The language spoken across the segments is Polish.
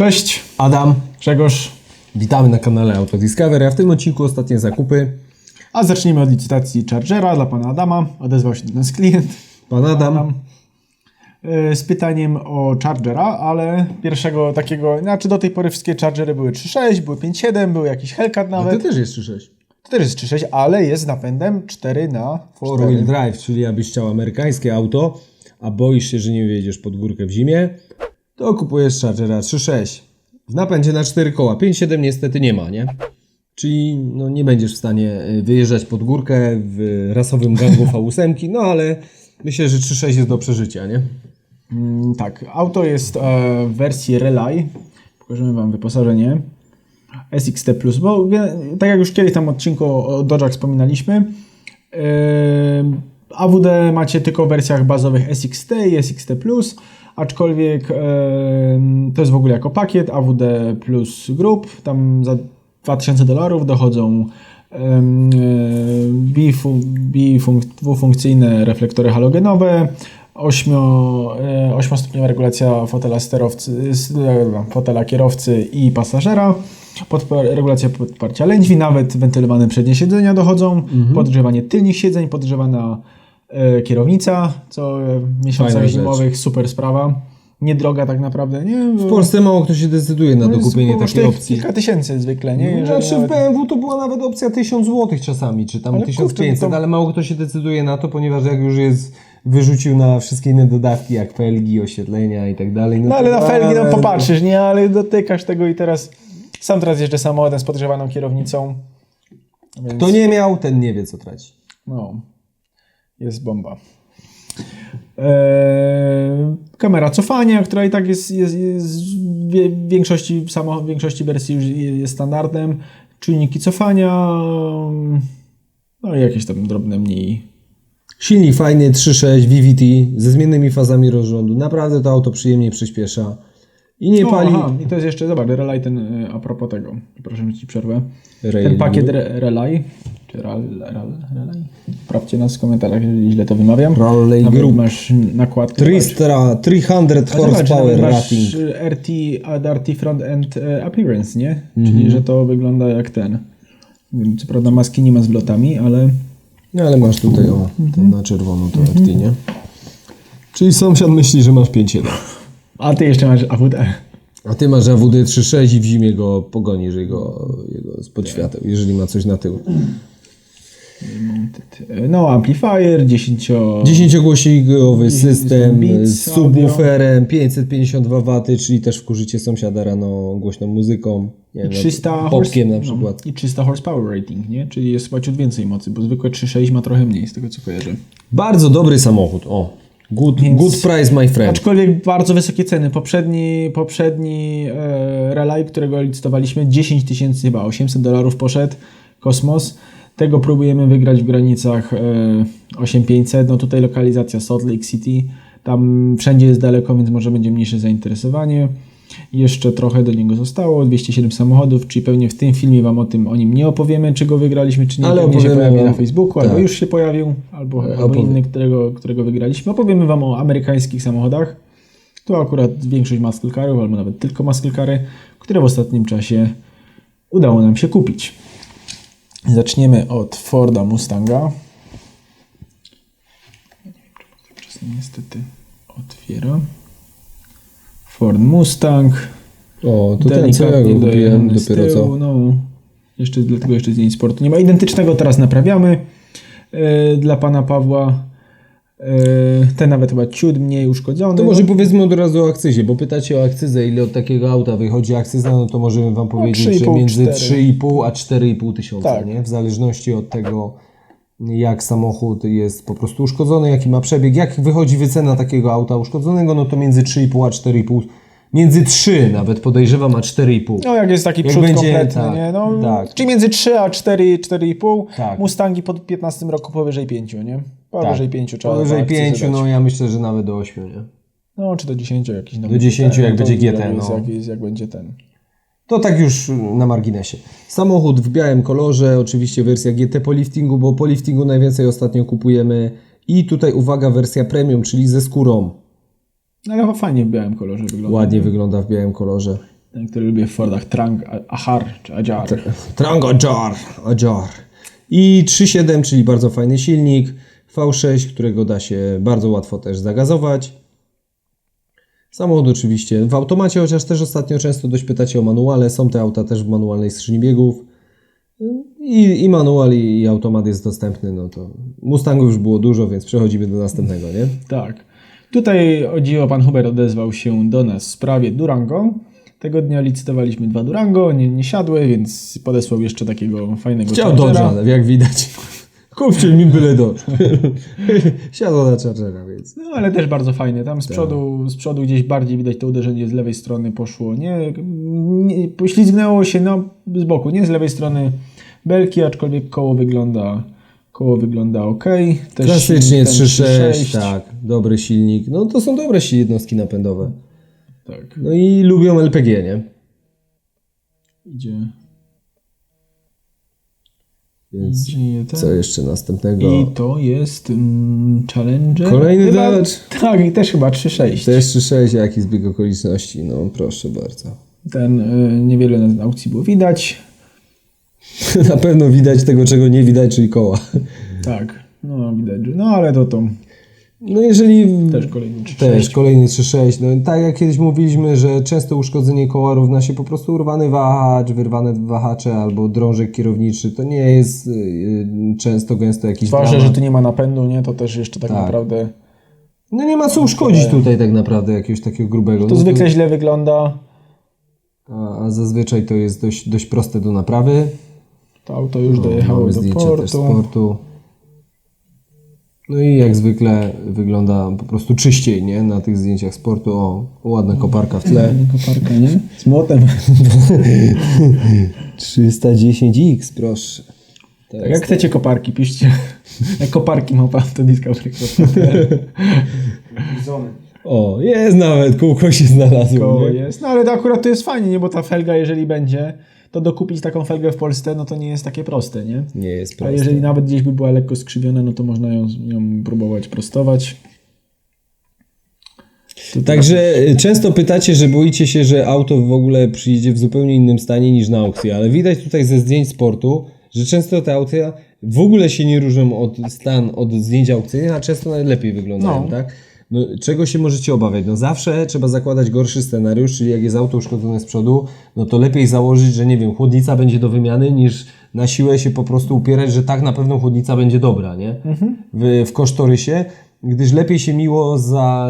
Cześć, Adam, Grzegorz. witamy na kanale Auto Discovery, a w tym odcinku ostatnie zakupy. A zacznijmy od licytacji Chargera dla pana Adama. Odezwał się do nas klient Pan Adam, yy, z pytaniem o Chargera, ale pierwszego takiego, znaczy do tej pory wszystkie Chargery były 3.6, były 5.7, był jakiś Hellcat a ty nawet. też jest 3.6. To też jest 3.6, ale jest z napędem 4 na 4 4. wheel drive, czyli abyś chciał amerykańskie auto, a boisz się, że nie wjedziesz pod górkę w zimie, to kupujesz Chargera 3.6. W napędzie na 4 koła, 5.7 niestety nie ma, nie? Czyli no, nie będziesz w stanie y, wyjeżdżać pod górkę w rasowym gangu V8, no ale myślę, że 3.6 jest do przeżycia, nie? Mm, tak, auto jest e, w wersji Relay. Pokażemy Wam wyposażenie. SXT bo tak jak już kiedyś tam odcinku o Dodge'ach wspominaliśmy, e, AWD macie tylko w wersjach bazowych SXT i SXT aczkolwiek e, to jest w ogóle jako pakiet AWD Plus Group, tam za 2000 dolarów dochodzą e, bifu- bifunk- dwufunkcyjne reflektory halogenowe, 8, e, ośmiostopniowa regulacja fotela sterowcy, e, fotela kierowcy i pasażera, regulacja podparcia lędźwi, nawet wentylowane przednie siedzenia dochodzą, podgrzewanie tylnych siedzeń, podgrzewana e, kierownica, co e, w miesiącach Fajna rzecz. zimowych super sprawa. Niedroga tak naprawdę, nie? W Polsce mało kto się decyduje na No dokupienie takiej opcji. kilka tysięcy zwykle, nie? Jeżeli Znaczy w BMW to była nawet opcja 1000 zł czasami, czy tam Ale 1500, kurczę, to- ale mało kto się decyduje na to, ponieważ jak już jest wyrzucił na wszystkie inne dodatki, jak felgi, oświetlenia i tak dalej. No ale to- na felgi no ale- popatrzysz, nie? Ale dotykasz tego i teraz sam teraz jeżdżę samochodem z podgrzewaną kierownicą. Więc, Kto nie miał, ten nie wie co traci. No, jest bomba. Eee, kamera cofania, która i tak jest, jest, jest w większości, samo, w większości wersji już jest standardem. Czujniki cofania, no i jakieś tam drobne mniej. Silnik fajny, 3.6 VVT ze zmiennymi fazami rozrządu. Naprawdę to auto przyjemnie przyspiesza. I nie O, pali. aha, i to jest jeszcze, zobacz, Relay ten, y, a propos tego, że ci przerwę. Relay. Ten pakiet re, Relay, czy Ral, Ral, Relay? Sprawdźcie nas w komentarzach, jeżeli źle to wymawiam. Raleigh Nawet Group. masz nakładkę. 300, 300 A zobacz, horsepower masz rating. y, RT, RT Front End y, Appearance, nie? Mhm. Czyli, że to wygląda jak ten. Co prawda maski nie ma z wlotami, ale No ale masz tutaj o, Mhm. na czerwono to RT, nie? Czyli sąsiad myśli, że masz 5.1. a ty jeszcze masz AWD. A ty masz AWD 3.6 i w zimie go pogonisz jego, jego spod świateł, jeżeli ma coś na tył. No, amplifier, 10... 10-głośnikowy system z subwooferem, 552 W, czyli też wkurzycie sąsiada rano głośną muzyką. Nie wiem, 300 popkiem na no, przykład. I 300 horsepower rating, nie? Czyli jest chyba ciut więcej mocy, bo zwykłe 3.6 ma trochę mniej, z tego co kojarzę. Bardzo dobry samochód, o. Good, Więc- good price, my friend. Aczkolwiek bardzo wysokie ceny. Poprzedni, poprzedni e, Relay, którego licytowaliśmy, 10 tysięcy chyba, 800 dolarów poszedł, kosmos. Tego próbujemy wygrać w granicach e, 8500. No tutaj lokalizacja Salt Lake City. Tam wszędzie jest daleko, więc może będzie mniejsze zainteresowanie. Jeszcze trochę do niego zostało, 207 samochodów, czyli pewnie w tym filmie Wam o tym o nim nie opowiemy, czy go wygraliśmy, czy nie. Ale pewnie się pojawi na Facebooku, tak. albo już się pojawił, albo, albo opowie- inny, którego, którego wygraliśmy. Opowiemy Wam o amerykańskich samochodach. Tu akurat większość muscle carów, albo nawet tylko muscle cary, które w ostatnim czasie udało nam się kupić. Zaczniemy od Forda Mustanga. Czasem niestety otwiera. Ford Mustang. O, to ten co ja kupiłem z dopiero tyłu, co. No, jeszcze, dlatego jeszcze zdjęć sportu nie ma. Identycznego teraz naprawiamy e, dla pana Pawła. E, ten nawet chyba ciut mniej uszkodzony. To może powiedzmy od razu o akcyzie, bo pytacie o akcyzę, ile od takiego auta wychodzi akcyza, no to możemy Wam powiedzieć, że 3,5, między 4. 3,5 a 4,5 tysiąca, Tak. nie? W zależności od tego, jak samochód jest po prostu uszkodzony, jaki ma przebieg, jak wychodzi wycena takiego auta uszkodzonego, no to między 3,5 a 4,5, między 3 nawet podejrzewam, a 4,5. No jak jest taki Jak przód będzie, kompletny, tak, nie? No, tak. Czyli między 3 a 4, 4,5. Tak. Mustangi po 15 roku powyżej 5, nie? Powyżej 5 trzeba Powyżej za akcyzę 5, dać. no ja myślę, że nawet do 8, nie? No, czy do 10 jakiś. Do 10 GT, jak będzie GT, jak no. Jak, jak będzie ten. To tak już na marginesie. Samochód w białym kolorze, oczywiście wersja GT po liftingu, bo po liftingu najwięcej ostatnio kupujemy. I tutaj uwaga, wersja premium, czyli ze skórą. No, ale fajnie w białym kolorze wygląda. Ładnie wygląda w białym kolorze. Ten, który lubię w Fordach, Trang, Ahar czy Ajar. Trang Ajar, Ajar. I 3.7, czyli bardzo fajny silnik. V6, którego da się bardzo łatwo też zagazować. Samochód oczywiście w automacie, chociaż też ostatnio często dość pytacie o manuale. Są te auta też w manualnej skrzyni biegów. I, i manual, i, i automat jest dostępny. No to Mustangów już było dużo, więc przechodzimy do następnego, nie? Tak. Tutaj o dziwo pan Hubert odezwał się do nas w sprawie Durango. Tego dnia licytowaliśmy dwa Durango, nie, nie siadły, więc podesłał jeszcze takiego fajnego Chciał Chargera. Dodge'a, jak widać. Kupcie mi byle Dodge. Siadł na Chargera, więc... No ale też bardzo fajny. Tam z Tak. przodu, z przodu gdzieś bardziej widać to uderzenie z lewej strony poszło. Nie, nie poślizgnęło się no, z boku, nie z lewej strony belki, aczkolwiek koło wygląda koło wygląda ok. Też Klasycznie silnik ten 3.6, tak, dobry silnik. No to są dobre jednostki napędowe. tak. No i lubią LPG, nie? Idzie. Więc co jeszcze następnego? I to jest mm, Challenger. Kolejny chyba, Dodge. Tak, i też chyba 3.6. Też 3.6, jaki zbieg okoliczności? No proszę bardzo. Ten y, niewiele na aukcji było widać. Na pewno widać tego, czego nie widać, czyli koła. Tak, no widać, że no ale to to No jeżeli... też kolejny 3.6. Też kolejny 3.6. No tak jak kiedyś mówiliśmy, że często uszkodzenie koła równa się po prostu urwany wahacz, wyrwane wahacze albo drążek kierowniczy. To nie jest yy, często, gęsto jakiś dramat. że tu nie ma napędu, nie? To też jeszcze tak, Tak. naprawdę No nie ma co uszkodzić tutaj tak naprawdę jakiegoś takiego grubego. to no zwykle źle wygląda. a, a zazwyczaj to jest dość, dość proste do naprawy. To auto już dojechało Mamy do portu. No i jak zwykle wygląda po prostu czyściej, nie? Na tych zdjęciach z portu. O, ładna koparka w tle. Koparka, nie? Z młotem. 310X, proszę. Tak, jak chcecie koparki, piszcie. Jak koparki ma pan, to Discovery. O, jest nawet, kółko się znalazło. Koło nie? jest. No ale to akurat to jest fajnie, nie? Bo ta felga, jeżeli będzie, to dokupić taką felgę w Polsce, no to nie jest takie proste, nie? Nie jest A proste. jeżeli nawet gdzieś by była lekko skrzywiona, no to można ją, ją próbować prostować. Także y, często pytacie, że boicie się, że auto w ogóle przyjdzie w zupełnie innym stanie niż na aukcji, ale widać tutaj ze zdjęć sportu, że często te auta w ogóle się nie różnią od stan od zdjęć aukcyjnych, a często nawet lepiej wyglądają, No. tak? No, czego się możecie obawiać? No zawsze trzeba zakładać gorszy scenariusz, czyli jak jest auto uszkodzone z przodu, no to lepiej założyć, że nie wiem, chłodnica będzie do wymiany, niż na siłę się po prostu upierać, że tak na pewno chłodnica będzie dobra, nie? W, w kosztorysie, gdyż lepiej się miło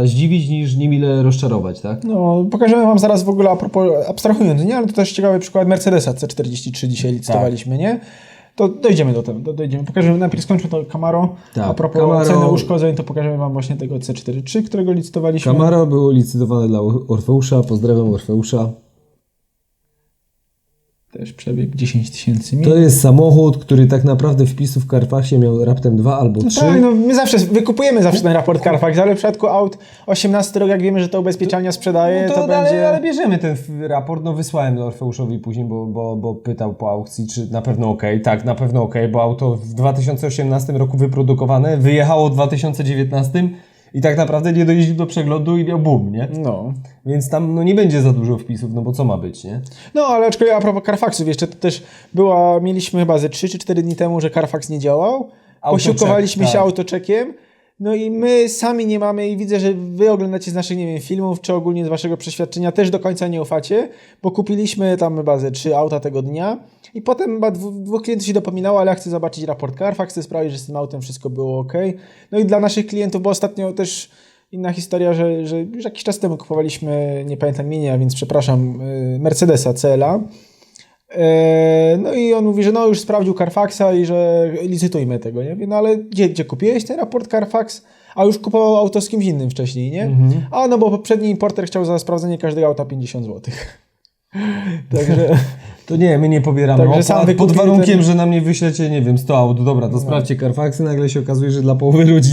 zdziwić niż niemile rozczarować, tak? No, pokażemy Wam zaraz w ogóle, a propos, abstrahując, nie? Ale to też ciekawy przykład Mercedesa C43 dzisiaj licytowaliśmy, nie? To dojdziemy do tego, do- dojdziemy. Pokażemy, najpierw skończmy to Camaro. Tak, a propos Camaro- ceny uszkodzeń, to pokażemy Wam właśnie tego C43, którego licytowaliśmy. Camaro było licytowane dla Orfeusza, pozdrawiam Orfeusza. Też przebieg 10 tysięcy mil. To jest samochód, który tak naprawdę wpisów w Carfaxie miał raptem dwa albo trzy. Tak, no my zawsze wykupujemy zawsze ten raport Carfax, ale w przypadku aut 18 rok, jak wiemy, że to ubezpieczalnia sprzedaje, to, No to, będzie... ale, ale bierzemy ten raport, no wysłałem do Orfeuszowi później, bo, bo, bo pytał po aukcji, czy na pewno ok. Tak, na pewno ok, bo auto w 2018 roku wyprodukowane, wyjechało w 2019 i tak naprawdę nie dojeździł do przeglądu i miał boom, nie? No. Więc tam no, nie będzie za dużo wpisów, no bo co ma być, nie? No, ale aczkolwiek a propos Carfaxów, jeszcze to też była, mieliśmy chyba ze 3 czy 4 dni temu, że Carfax nie działał. Posiłkowaliśmy się tak. autoczekiem. No i my sami nie mamy i widzę, że wy oglądacie z naszych, nie wiem, filmów, czy ogólnie z waszego przeświadczenia też do końca nie ufacie, bo kupiliśmy tam chyba ze 3 auta tego dnia i potem chyba dwóch, dwóch klientów się dopominało, ale ja chcę zobaczyć raport Carfax, chcę sprawdzić, że z tym autem wszystko było ok. No i dla naszych klientów, bo ostatnio też inna historia, że, że już jakiś czas temu kupowaliśmy, nie pamiętam imienia, więc przepraszam, y, Mercedesa CLA. E, No i on mówi, że no już sprawdził Carfaxa i że licytujmy tego, nie? No ale gdzie, gdzie kupiłeś ten raport Carfax? A już kupował auto z kimś innym wcześniej, nie? A no bo poprzedni importer chciał za sprawdzenie każdego auta 50 zł. Także To nie, my nie pobieramy Także opłat, sam pod warunkiem, ten- No. że nam nie wyślecie, nie wiem, 100 aut. Dobra, to sprawdźcie Carfaxy, nagle się okazuje, że dla połowy ludzi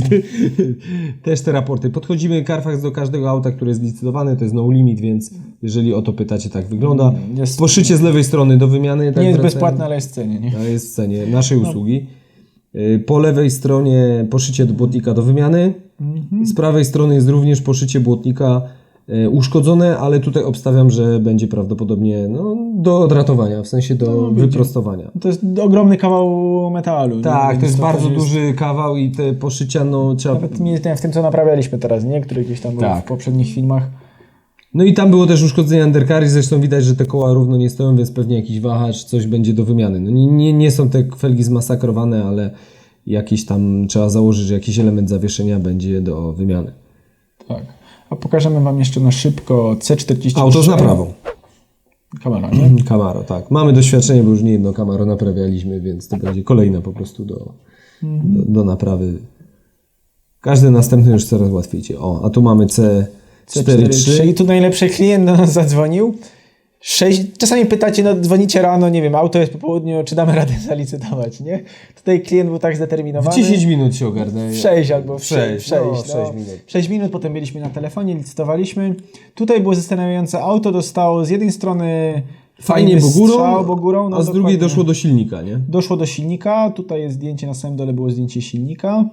też te raporty. Podchodzimy Carfax do każdego auta, które jest licytowane, to jest no limit, więc jeżeli o to pytacie, tak wygląda. Jest- Poszycie z lewej strony do wymiany. Tak nie jest bezpłatne, ale jest w cenie, nie? To jest w cenie naszej usługi. Y, Po lewej stronie poszycie do błotnika do wymiany. Z prawej strony jest również poszycie błotnika uszkodzone, ale tutaj obstawiam, że będzie prawdopodobnie no, do odratowania, w sensie do No, wyprostowania. To jest ogromny kawał metalu. Tak, to jest bardzo jest- duży kawał i te poszycia, no trzeba... Nawet nie w tym, co naprawialiśmy teraz, nie? Które gdzieś tam były Tak. w poprzednich filmach. No i tam było też uszkodzenie undercarry, zresztą widać, że te koła równo nie stoją, więc pewnie jakiś wahacz, coś będzie do wymiany. No nie, nie, nie są te felgi zmasakrowane, ale jakieś tam trzeba założyć, że jakiś element zawieszenia będzie do wymiany. Tak. A pokażemy Wam jeszcze na szybko C43. Auto z naprawą. Kamera, nie? Camaro, tak. Mamy doświadczenie, bo już nie jedno Camaro naprawialiśmy, więc to będzie kolejne po prostu do, do, do naprawy. Każdy następny już coraz łatwiej. O, a tu mamy C43. C43. I tu najlepszy klient do nas zadzwonił. Sześć, czasami pytacie, no dzwonicie rano, nie wiem, auto jest po południu, czy damy radę zalicytować, nie? Tutaj klient był tak W zdeterminowany. 10 minut się ogarnę. W 6 albo w Sześć, 6. no, No, sześć minut. 6 minut, potem byliśmy na telefonie, licytowaliśmy. Tutaj było zastanawiające, auto dostało z jednej strony Fajnie, bo górą, bo górą no a z drugiej doszło do silnika, nie? Doszło do silnika, tutaj jest zdjęcie, na samym dole było zdjęcie silnika.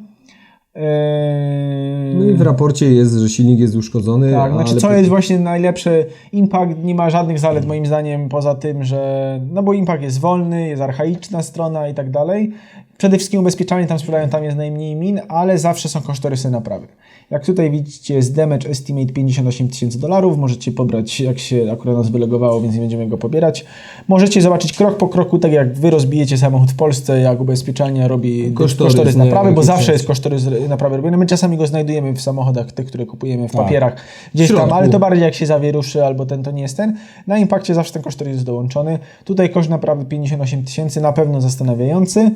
Eee, No i w raporcie jest, że silnik jest uszkodzony. tak, znaczy co jest właśnie najlepsze, Impact nie ma żadnych zalet moim zdaniem poza tym, że no bo Impact jest wolny, jest archaiczna strona i tak dalej. Przede wszystkim ubezpieczalnie tam sprzedają, tam jest najmniej min, ale zawsze są kosztorysy naprawy. Jak tutaj widzicie jest damage estimate 58 tysięcy dolarów, możecie pobrać jak się akurat nas wylogowało, więc nie będziemy go pobierać. Możecie zobaczyć krok po kroku, tak jak wy rozbijecie samochód w Polsce, jak ubezpieczalnia robi Kosztorys, kosztorys, naprawy, bo zawsze jest kosztorys naprawy robiony. My czasami go znajdujemy w samochodach, tych, które kupujemy w Tak. papierach, gdzieś tam, ale to bardziej jak się zawieruszy albo ten to nie jest ten. Na impakcie zawsze ten kosztorys jest dołączony. Tutaj koszt naprawy 58 tysięcy, na pewno zastanawiający.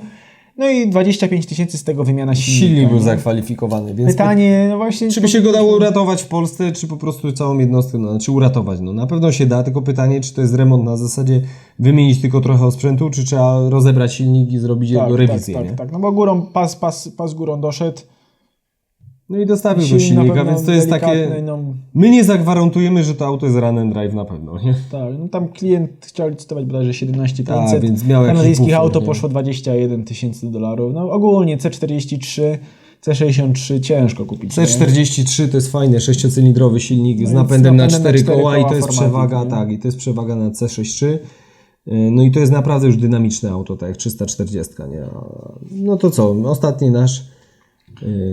No i 25 tysięcy z tego wymiana silnika. Silnik był zakwalifikowany, więc Pytanie, no właśnie... czy by się go dało uratować w Polsce, czy po prostu całą jednostkę, no, czy uratować? No na pewno się da, tylko pytanie, czy to jest remont na zasadzie wymienić tylko trochę osprzętu, czy trzeba rozebrać silnik i zrobić jego rewizję, tak, tak, tak. No bo górą, pas, pas, pas górą doszedł. No i dostawił do Silnik na silnika, więc to jest takie... No, My nie zagwarantujemy, że to auto jest run and drive na pewno, nie? tak, no tam klient chciał licytować bodajże 17 Tak, 500. więc miał Kanadyjskich buffer, auto nie? poszło 21 tysięcy dolarów. No ogólnie C43, C63 ciężko kupić. nie? C43 to jest fajny, sześciocylindrowy silnik z No z napędem na napędem na 4 cztery koła i koła to jest przewaga, nie? tak, i to jest przewaga na C63. Yy, No i to jest naprawdę już dynamiczne auto, tak jak 340, nie? No to co, ostatni nasz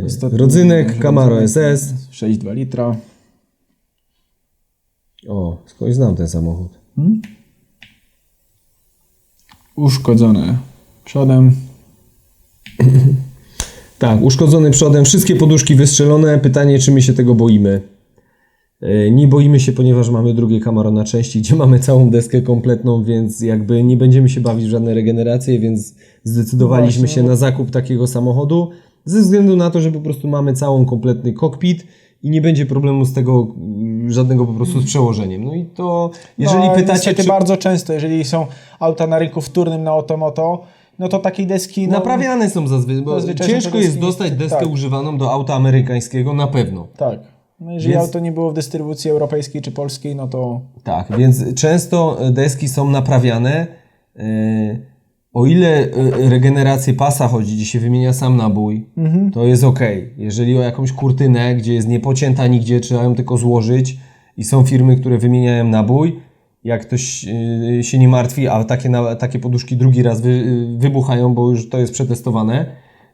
Ostatni rodzynek, Camaro. SS. 6,2 litra. O, skądś znam ten samochód. Uszkodzone przodem. Tak, uszkodzony przodem, wszystkie poduszki wystrzelone. Pytanie, czy my się tego boimy? Yy, Nie boimy się, ponieważ mamy drugie Camaro na części, gdzie mamy całą deskę kompletną, więc jakby nie będziemy się bawić w żadne regeneracje, więc zdecydowaliśmy Właśnie, się na zakup takiego samochodu ze względu na to, że po prostu mamy całą kompletny kokpit i nie będzie problemu z tego mm, żadnego po prostu z przełożeniem. No i to, jeżeli no, pytacie, czy bardzo często, jeżeli są auta na rynku wtórnym na Automoto, no to takiej deski... No, naprawiane są zazwyczaj, bo Zazwyczaj ciężko jest dostać deskę tak. używaną do auta amerykańskiego na pewno. Tak. No jeżeli Więc- auto nie było w dystrybucji europejskiej czy polskiej, no to... Tak, więc często deski są naprawiane. e, O ile e, regenerację pasa chodzi, gdzie się wymienia sam nabój, to jest ok. Jeżeli o jakąś kurtynę, gdzie jest niepocięta nigdzie, trzeba ją tylko złożyć i są firmy, które wymieniają nabój, jak ktoś e, się nie martwi, a takie, takie poduszki drugi raz wy, e, wybuchają, bo już to jest przetestowane,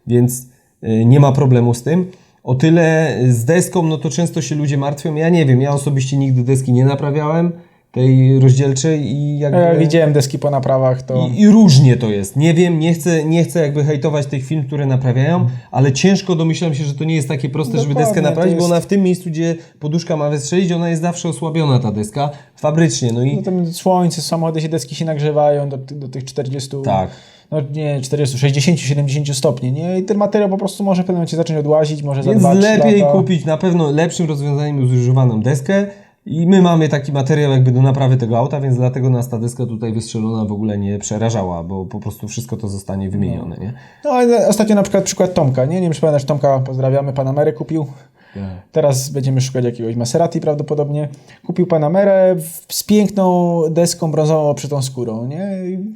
więc e, nie ma problemu z tym. O tyle z deską, no to często się ludzie martwią. Ja nie wiem, ja osobiście nigdy deski nie naprawiałem, tej rozdzielczej i jakby... Ja widziałem deski po naprawach, to... I, I różnie to jest. Nie wiem, nie chcę, nie chcę jakby hejtować tych firm, które naprawiają, ale ciężko domyślam się, że to nie jest takie proste, żeby Dokładnie, deskę to naprawić, bo jest- ona w tym miejscu, gdzie poduszka ma wystrzelić, ona jest zawsze osłabiona, ta deska, fabrycznie. No i No tam słońce, samochody się deski się nagrzewają do, do tych 40... tak. No nie, 40, 60, 70 stopni, nie? I ten materiał po prostu może w pewnym momencie zacząć odłazić, może Więc za 2 lepiej lata. kupić na pewno lepszym rozwiązaniem już używaną deskę. I my mamy taki materiał jakby do naprawy tego auta, więc dlatego nas ta deska tutaj wystrzelona w ogóle nie przerażała, bo po prostu wszystko to zostanie wymienione, nie? No ale ostatnio na przykład przykład Tomka, nie? Nie wiem, czy pamiętasz, Tomka, pozdrawiamy, Panamerę kupił. Teraz będziemy szukać jakiegoś Maserati prawdopodobnie. Kupił Panamerę z piękną deską brązową oprzytą skórą, nie?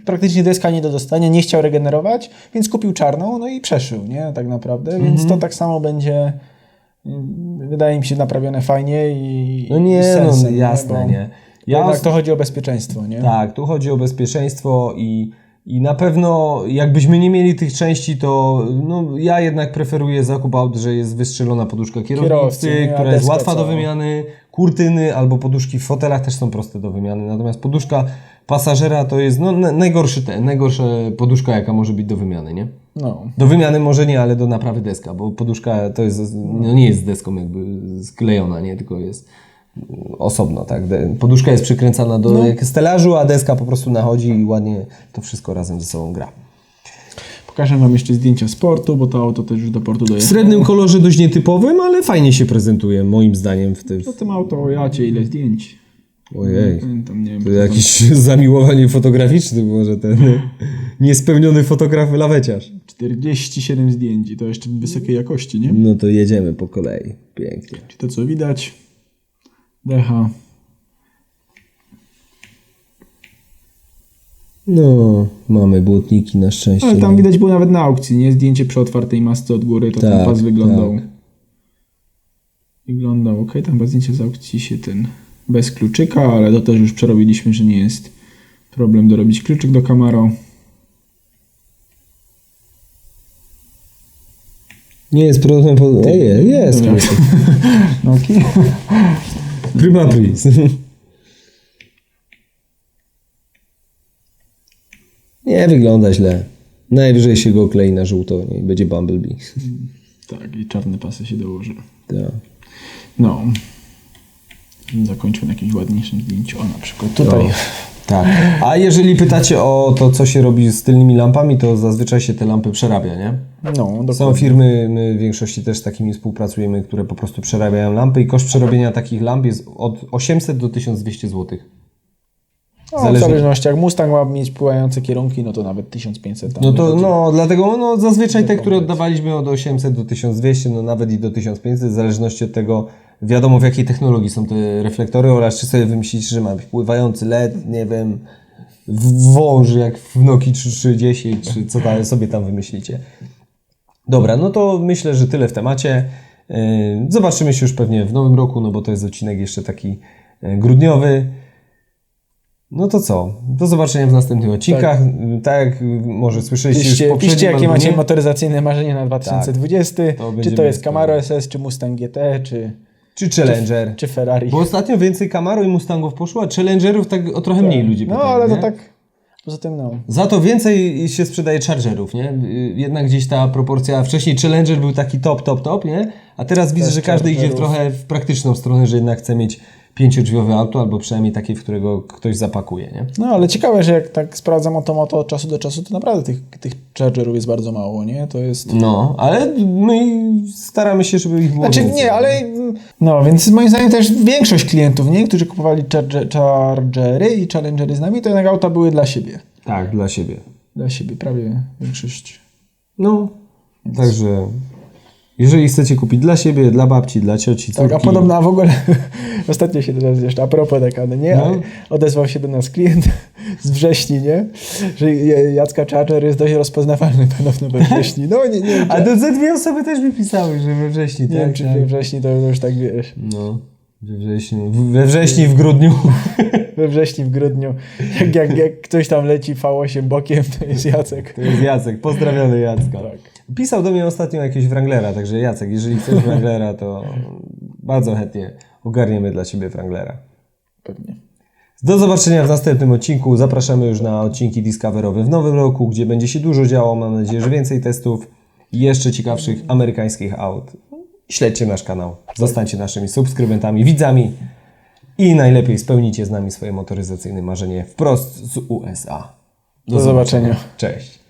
Praktycznie deska nie do dostania, nie chciał regenerować, więc kupił czarną, no i przeszył, nie? Tak naprawdę, więc to tak samo będzie Wydaje mi się naprawione fajnie i No nie, i z sensem, no jasne, Bo nie. Ja jednak to chodzi o bezpieczeństwo, nie? Tak, tu chodzi o bezpieczeństwo i, i na pewno jakbyśmy nie mieli tych części, to no, ja jednak preferuję zakup aut, że jest wystrzelona poduszka kierownicy, Kierowcy, która jest łatwa do wymiany, kurtyny albo poduszki w fotelach też są proste do wymiany, natomiast poduszka pasażera to jest no, na- najgorszy ten, najgorsza poduszka jaka może być do wymiany, nie? No. Do wymiany może nie, ale do naprawy deska, bo poduszka to jest, no nie jest z deską jakby sklejona, nie, tylko jest osobno, tak. Poduszka jest przykręcana do No. stelażu, a deska po prostu nachodzi i ładnie to wszystko razem ze sobą gra. Pokażę Wam jeszcze zdjęcia z portu, bo to auto też już do portu W dojechało. srebrnym kolorze dość nietypowym, ale fajnie się prezentuje, moim zdaniem w tym. No tym auto, ja cię ile zdjęć. Ojej. Pamiętam, nie wiem. To jakieś zamiłowanie fotograficzne może ten niespełniony fotograf laweciarz. 47 zdjęć i to jeszcze wysokiej jakości, nie? No to jedziemy po kolei. Pięknie. Czy to co widać? Decha. No, mamy błotniki na szczęście. Ale tam widać było nawet na aukcji, nie? Zdjęcie przy otwartej masce od góry, to ten Tak, pas wyglądał. tak. Wyglądał ok. Tam chyba zdjęcie z aukcji się ten bez kluczyka, ale to też już przerobiliśmy, że nie jest problem dorobić kluczyk do Camaro. Nie jest problem. Po... Ej, jest. Dobra. kluczyk. No, okay. Prima pris. Nie wygląda źle. Najwyżej się go klei na żółto i będzie Bumblebee. Tak, i czarne pasy się dołoży. Tak. No. Zakończmy na jakimś ładniejszym zdjęciu. O, na przykład tutaj. O, tak. A jeżeli pytacie o to, co się robi z tylnymi lampami, to zazwyczaj się te lampy przerabia, nie? No, Są dokładnie. firmy, my w większości też z takimi współpracujemy, które po prostu przerabiają lampy i koszt przerobienia takich lamp jest od 800 do 1200 zł. No, w zależnie- zależności, jak Mustang ma mieć pływające kierunki, no to nawet 1500 tam No to no, dlatego no, zazwyczaj te, które oddawaliśmy od 800 do 1200, no nawet i do 1500, w zależności od tego, wiadomo w jakiej technologii są te reflektory oraz czy sobie wymyślić, że ma być pływający LED, nie wiem, wąż jak w Nokia 330, czy co tam sobie tam wymyślicie. Dobra, no to myślę, że tyle w temacie. Yy, Zobaczymy się już pewnie w nowym roku, no bo to jest odcinek jeszcze taki e, grudniowy. No to co? Do zobaczenia w następnych odcinkach. Tak, jak może słyszeliście już Piszcie, poprzednim piszcie jakie macie motoryzacyjne marzenie na 2020. to czy to jest. Camaro SS, czy Mustang GT, czy, Czy Challenger. czy Ferrari. Bo ostatnio więcej Camaro i Mustangów poszło, a Challengerów tak o trochę mniej ludzi No, ale to nie? tak... Poza tym, no... Za to więcej się sprzedaje Chargerów, nie? Jednak gdzieś ta proporcja, wcześniej Challenger był taki top, top, top, nie? A teraz widzę, Też że każdy idzie w Chargerów. trochę w praktyczną stronę, że jednak chce mieć pięciodrzwiowe auto, albo przynajmniej takie, w którego ktoś zapakuje, nie? No, ale ciekawe, że jak tak sprawdzam automoto od czasu do czasu, to naprawdę tych, tych Chargerów jest bardzo mało, nie? To jest... No, ale my staramy się, żeby ich było Znaczy więcej. nie, ale... No, więc moim zdaniem też większość klientów, nie? Którzy kupowali charger, Chargery i Challengery z nami, to jednak auta były dla siebie. Tak, dla siebie. Dla siebie, prawie większość. No, także jeżeli chcecie kupić dla siebie, dla babci, dla cioci, Tak, córki... a podobno, a w ogóle ostatnio się do nas jeszcze, a propos dekady, nie? No. Odezwał się do nas klient z wrześni, nie? Że Jacka Charger jest dość rozpoznawalny podobno we wrześni. No nie, nie A to ze dwie osoby też mi pisały, że we wrześniu, nie tak? wiem, czy tak. we wrześni to już tak wiesz. No, we wrześniu, w- we wrześniu i w grudniu. We wrześni, w grudniu, jak, jak, jak ktoś tam leci V8 bokiem, to jest Jacek. To jest Jacek, pozdrawiamy Jacka. Tak. Pisał do mnie ostatnio jakiegoś Wranglera, także Jacek, jeżeli chcesz Wranglera, to bardzo chętnie ogarniemy dla Ciebie Wranglera. Pewnie. Do zobaczenia w następnym odcinku. Zapraszamy już na odcinki Discoverowe w nowym roku, gdzie będzie się dużo działo. Mam nadzieję, że więcej testów i jeszcze ciekawszych amerykańskich aut. Śledźcie nasz kanał, zostańcie naszymi subskrybentami, widzami i najlepiej spełnicie z nami swoje motoryzacyjne marzenie wprost z USA. Do zobaczenia. Cześć.